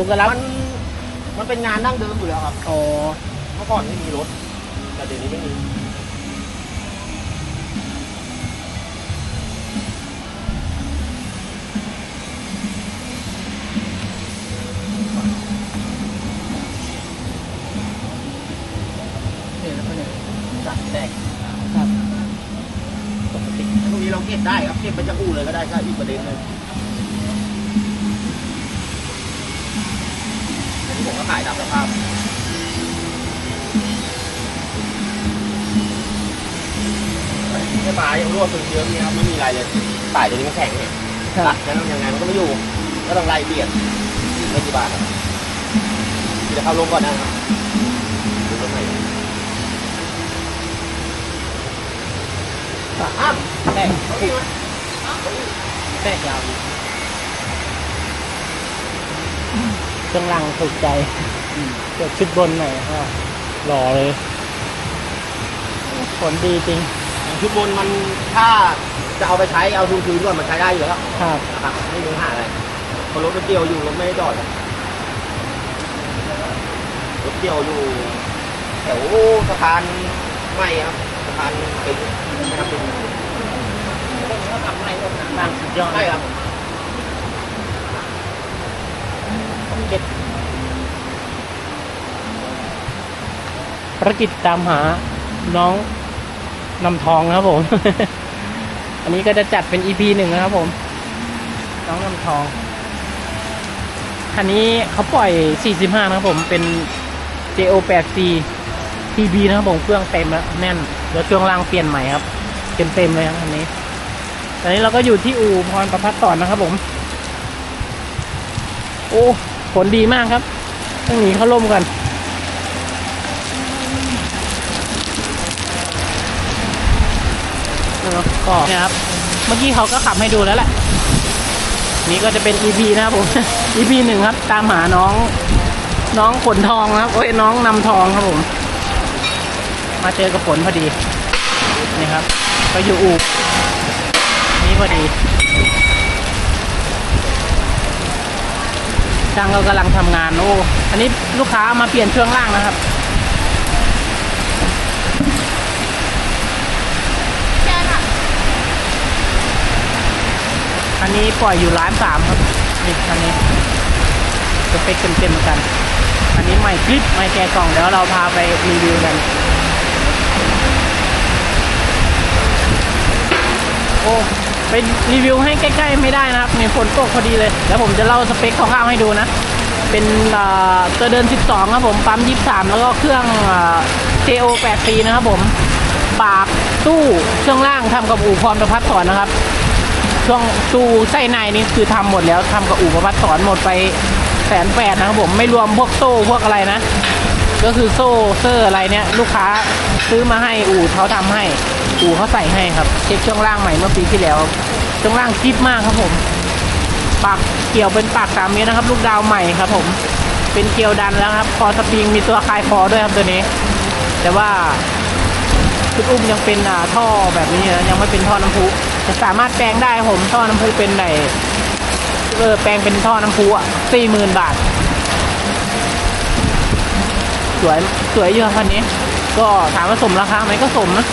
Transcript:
ปูกระลับมันมันเป็นงานดั้งเดิมอยู่แล้วครับ อ๋อเมื่อก่อนไม่มีรถ แต่เดี๋ยวนี้ไม่มีเนี่ยแล้วก็เนี่ยจัดแตกครับปกติพวกนี้เราเก็บได้ครับเก็บไปจากอู่เลยก็ได้ก็อีกประเด็นเลยอันนี้ผมก็ ขายตามสภาพแค่ปลายังรั่วซึมเยอะนี่ครับไม่มีอะไรเลยสายตัวนี้มันแข็งเนี่ยครัตับดแล้วยังไงมันก็ไม่อยู่ก็ต้องไล่เบียดไม่กี่บาทครับเดี๋ยวเข้าลงก่อนนะครับดูรถใหม่อ้าวแตกเอาอีกไหมแทรกยาวดี เครื่องรังถูกใจเกิดชุดบนหน่อยก็หล่อเลย ผลดีจริงชุดบนมันถ้าจะเอาไปใช้เอาทุนคืนก่อนมันใช้ได้อยู่แล้วครับนะครับไม่มีปัญหาอะไรเพราะรถมันเกี่ยวอยู่รถไม่ได้จอดอะรถเกี่ยวอยู่แถวสะพานใหม่ครับสะพานเป็นนะครับเป็นรังสุดยอดใช่ครับ เก็บภารกิจตามหาน้องนำทองนะครับผม อันนี้ก็จะจัดเป็น EP หนึ่งนะครับผม น้องนำทอง คันนี้เขาปล่อย 45 นะครับผมเป็น JO 8 C TB นะครับผมเครื่องเต็มแล้วแน่นเดี๋ยวช่วงล่างเปลี่ยนใหม่ครับ เต็มเต็มเลยครับคันนี้ ตอนนี้เราก็อยู่ที่อู่พรประพัฒน์ต่อนะครับผม โอ้ ผลดีมากครับ ต้องหนีเข้าร่มกันก็เนี่ยครับ เมื่อกี้เขาก็ขับให้ดูแล้วแหละ นี่ก็จะเป็น EP นะครับผม EP หนึ่งครับ ตามหาน้อง น้องฝนทองครับ โอ้ยน้องนำทองครับผม มาเจอกับฝนพอดี นี่ครับ ก็อยู่อู่นี่พอดี ช่างก็กำลังทำงานโอ้อันนี้ลูกค้ามาเปลี่ยนเครื่องล่างนะครับอันนี้ปล่อยอยู่ร้านสามครับนี่อันนี้สเปคเต็มๆเหมือนกัน อันนี้ใหม่คลิปใหม่แกะกล่องเดี๋ยวเราพาไปรีวิวกัน โอ้ ไปรีวิวให้ใกล้ๆไม่ได้นะครับมีฝนตกพอดีเลย แล้วผมจะเล่าสเปคคร่าวๆให้ดูนะ เป็นตัวเดิน 12 ครับผม ปั๊ม 23 แล้วก็เครื่อง JO 8 c นะครับผมปากตู้ช่วงล่างทำกับอู่พรประพัฒน์สอนนะครับ ช่วงตู้ไส้ในนี่คือทำหมดแล้วทำกับอู่ประพัฒน์สอนหมดไปแสนแปดนะครับผมไม่รวมพวกโซ่พวกอะไรนะ ก็คือโซ่เซอร์อะไรเนี่ย ลูกค้าซื้อมาให้อู่เขาทำให้ อู่เขาใส่ให้ครับ เช็คช่วงล่างใหม่เมื่อปีที่แล้วช่วงล่างคิดมากครับผมปากเกี่ยวเป็นปากสามเมตรนะครับ ลูกดาวใหม่ครับ ผม เป็นเกลียวดันแล้วครับ คอสปริงมีตัวคลายคอด้วยครับตัวนี้ แต่ว่าชุดอุ้มยังเป็นอ่าท่อแบบนี้นะยังไม่เป็นท่อน้ำพุจะสามารถแปลงได้ผมท่อน้ำพุเป็นไหนเออแปลงเป็นท่อน้ำพุอะสี่หมื่นบาท สวยสวยอยู่ครับคันนี้ ก็ถามว่าสมราคาไหมก็สมนะ